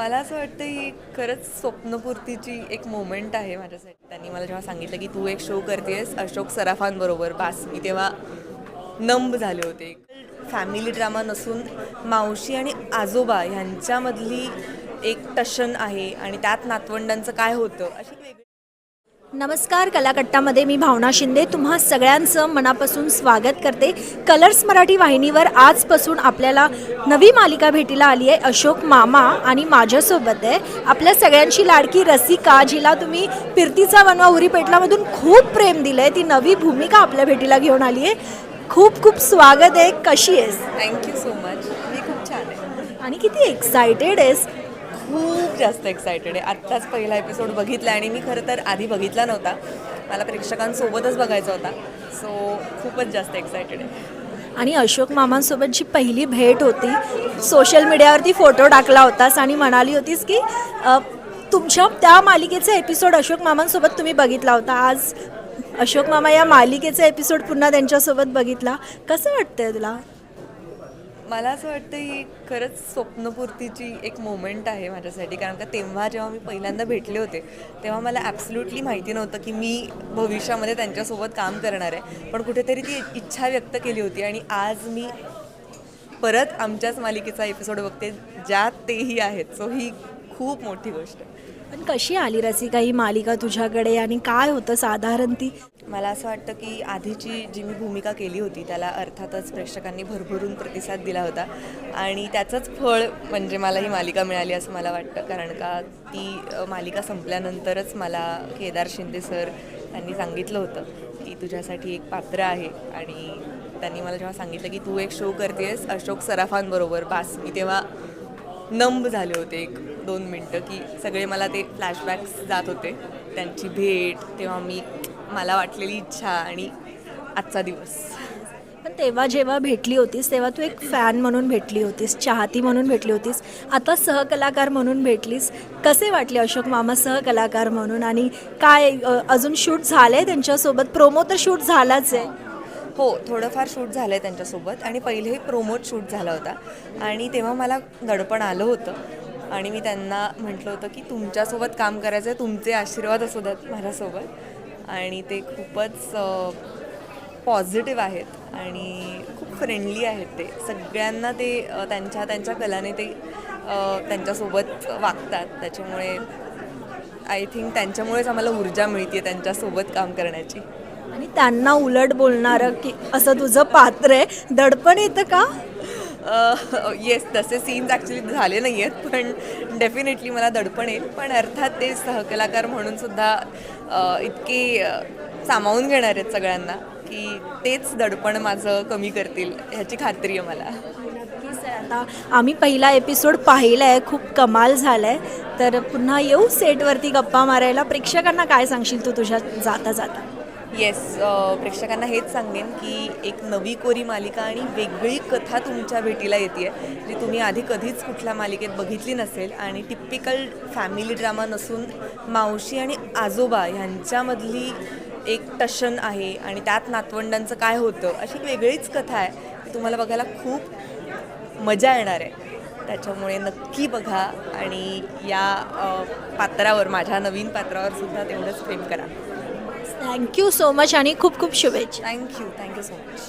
मला असं वाटतं ही खरंच स्वप्नपूर्तीची एक मोमेंट आहे माझ्यासाठी. त्यांनी मला जेव्हा सांगितलं की तू एक शो करतेस अशोक सराफांबरोबर बास. मी तेव्हा नंब झाले होते. फॅमिली ड्रामा नसून मावशी आणि आजोबा ह्यांच्यामधली एक टशन आहे आणि त्यात नातवंडांचं काय होतं अशी वेगळी नमस्कार कलाकट्टामध्ये मी भावना शिंदे. तुम्हा सगळ्यांचं मनापासून स्वागत करते. कलर्स मराठी वाहिनीवर आजपासून आपल्याला नवी मालिका भेटीला आली आहे. अशोक मामा आणि माझ्यासोबत आहे. आपल्या सगळ्यांची लाडकी रसिका जिला तुम्ही फिरतीचा वनवा उरी पेटलामधून खूप प्रेम दिलं आहे ती नवी भूमिका आपल्या भेटीला घेऊन आली आहे. खूप खूप स्वागत आहे. कशी आहेस? थँक्यू सो मच मी खूप छान आहे. आणि किती एक्सायटेड आहेस. खूप जास्त एक्सायटेड आहे. आत्ताच पहिला एपिसोड बघितला आणि मी खरं तर आधी बघितला नव्हता. मला प्रेक्षकांसोबतच बघायचा होता. सो खूपच जास्त एक्सायटेड आहे. आणि अशोक मामांसोबत जी पहिली भेट होती सोशल मीडियावरती फोटो टाकला होतास आणि म्हणाली होतीस की अ, तुमच्या त्या मालिकेचा एपिसोड अशोक मामांसोबत तुम्ही बघितला होता. आज अशोक मामा या मालिकेचा एपिसोड पुन्हा त्यांच्यासोबत बघितला. कसं वाटतंय तुला? मला असं वाटतं ही खरंच स्वप्नपूर्तीची एक मोमेंट आहे माझ्यासाठी. कारण का तेव्हा जेव्हा मी पहिल्यांदा भेटले होते तेव्हा मला ॲब्सल्युटली माहिती नव्हतं की मी भविष्यामध्ये त्यांच्यासोबत काम करणार आहे. पण कुठेतरी ती इच्छा व्यक्त केली होती आणि आज मी परत आमच्याच मालिकेचा एपिसोड बघते ज्यात तेही आहेत. सो ही खूप मोठी गोष्ट आहे. पण कशी आली रसिका? ही मालिका तुझ्याकडे आणि काय होतं साधारण ती? मला असं वाटतं की आधीची जी मी भूमिका केली होती त्याला अर्थातच प्रेक्षकांनी भरभरून प्रतिसाद दिला होता. आणि त्याचंच फळ म्हणजे मला ही मालिका मिळाली असं मला वाटतं. कारण का ती मालिका संपल्यानंतरच मला केदार शिंदे सर त्यांनी सांगितलं होतं की तुझ्यासाठी एक पात्र आहे. आणि त्यांनी मला जेव्हा सांगितलं की तू एक शो करतेस अशोक सराफांबरोबर बास मी तेव्हा नंब झाले होते एक दोन मिनटं की सगळे मला ते फ्लॅशबॅक्स जात होते. त्यांची भेट तेव्हा मी मला वाटलेली इच्छा आणि आजचा दिवस. पण तेव्हा जेव्हा भेटली होतीस तेव्हा तू एक फॅन म्हणून भेटली होतीस चाहती म्हणून भेटली होतीस. आता सहकलाकार म्हणून भेटलीस. कसे वाटले अशोक मामा सहकलाकार म्हणून? आणि काय अजून शूट झालं आहे त्यांच्यासोबत? प्रोमो तर शूट झालाच आहे. हो थोडंफार शूट झालं आहे त्यांच्यासोबत आणि पहिलेही प्रोमोट शूट झाला होता. आणि तेव्हा मला दडपण आलं होतं. आणि मी त्यांना म्हटलं होतं की तुमच्यासोबत काम करायचं आहे तुमचे आशीर्वाद असू द्यात माझ्यासोबत. आणि ते खूपच पॉझिटिव्ह आहेत आणि खूप फ्रेंडली आहेत ते. सगळ्यांना ते त्यांच्या त्यांच्या कलाने ते त्यांच्यासोबत वागतात. त्याच्यामुळे आय थिंक त्यांच्यामुळेच आम्हाला ऊर्जा मिळते त्यांच्यासोबत काम करण्याची. आणि त्यांना उलट बोलणारं की असं तुझं पात्र आहे. दडपण येतं का? येस तसे सीन्स ॲक्च्युली झाले नाही आहेत पण डेफिनेटली मला दडपण येईल. पण अर्थात ते सहकलाकार म्हणून सुद्धा अ, इतके सामावून घेणार आहेत सगळ्यांना की तेच दडपण माझं कमी करतील ह्याची खात्री आहे मला. नक्कीच. आता आम्ही पहिला एपिसोड पाहिला आहे खूप कमाल झाला आहे तर पुन्हा येऊ सेटवरती गप्पा मारायला. प्रेक्षकांना काय सांगशील तू तुझ्या जाता जाता? येस प्रेक्षकांना हेच सांगेन की एक नवी कोरी मालिका आणि वेगळी कथा तुमच्या भेटीला येते जी तुम्ही आधी कधीच कुठल्या मालिकेत बघितली नसेल. आणि टिपिकल फॅमिली ड्रामा नसून मावशी आणि आजोबा ह्यांच्यामधली एक टशन आहे आणि त्यात नातवंडांचं काय होतं अशी एक वेगळीच कथा आहे ती तुम्हाला बघायला खूप मजा येणार आहे. त्याच्यामुळे नक्की बघा आणि या पात्रावर माझ्या नवीन पात्रावर सुद्धा तेवढंच प्रेम करा. थँक्यू सो मच आणि खूप खूप शुभेच्छा. Thank you thank you so much